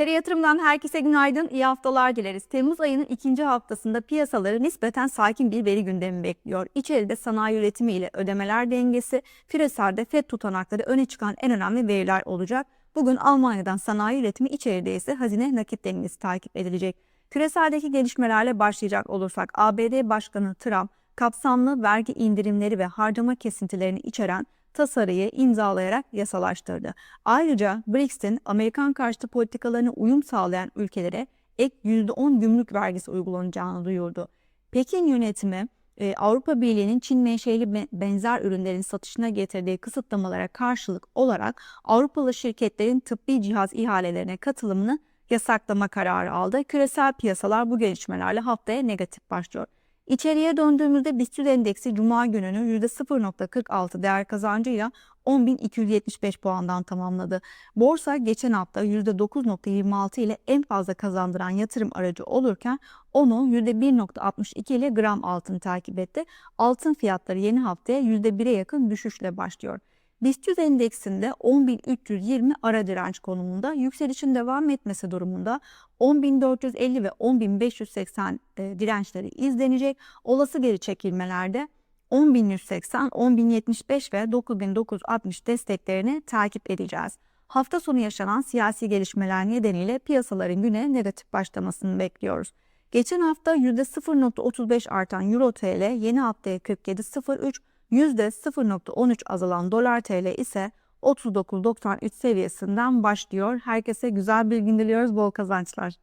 TR Yatırım'dan herkese günaydın, iyi haftalar dileriz. Temmuz ayının ikinci haftasında piyasaları nispeten sakin bir veri gündemi bekliyor. İçeride sanayi üretimi ile ödemeler dengesi, Firesar'da FED tutanakları öne çıkan en önemli veriler olacak. Bugün Almanya'dan sanayi üretimi içeride ise hazine nakit dengesi takip edilecek. Küreseldeki gelişmelerle başlayacak olursak ABD Başkanı Trump kapsamlı vergi indirimleri ve harcama kesintilerini içeren tasarıyı imzalayarak yasalaştırdı. Ayrıca BRICS'in Amerikan karşıtı politikalarına uyum sağlayan ülkelere ek %10 gümrük vergisi uygulanacağını duyurdu. Pekin yönetimi e, Avrupa Birliği'nin Çin menşeli be- benzer ürünlerin satışına getirdiği kısıtlamalara karşılık olarak Avrupalı şirketlerin tıbbi cihaz ihalelerine katılımını yasaklama kararı aldı. Küresel piyasalar bu gelişmelerle haftaya negatif başlıyor. İçeriye döndüğümüzde BIST endeksi Cuma gününü %0.46 değer kazancıyla 10.275 puandan tamamladı. Borsa geçen hafta %9.26 ile en fazla kazandıran yatırım aracı olurken onu %1.62 ile gram altın takip etti. Altın fiyatları yeni haftaya %1'e yakın düşüşle başlıyor. BIST 100 endeksinde 10.320 ara direnç konumunda yükselişin devam etmesi durumunda 10.450 ve 10.580 e, dirençleri izlenecek. Olası geri çekilmelerde 10.180, 10.075 ve 9.960 desteklerini takip edeceğiz. Hafta sonu yaşanan siyasi gelişmeler nedeniyle piyasaların güne negatif başlamasını bekliyoruz. Geçen hafta %0.35 artan Euro TL yeni haftaya 47.03, %0.13 azalan dolar TL ise 39.93 seviyesinden başlıyor. Herkese güzel bir gün diliyoruz, bol kazançlar.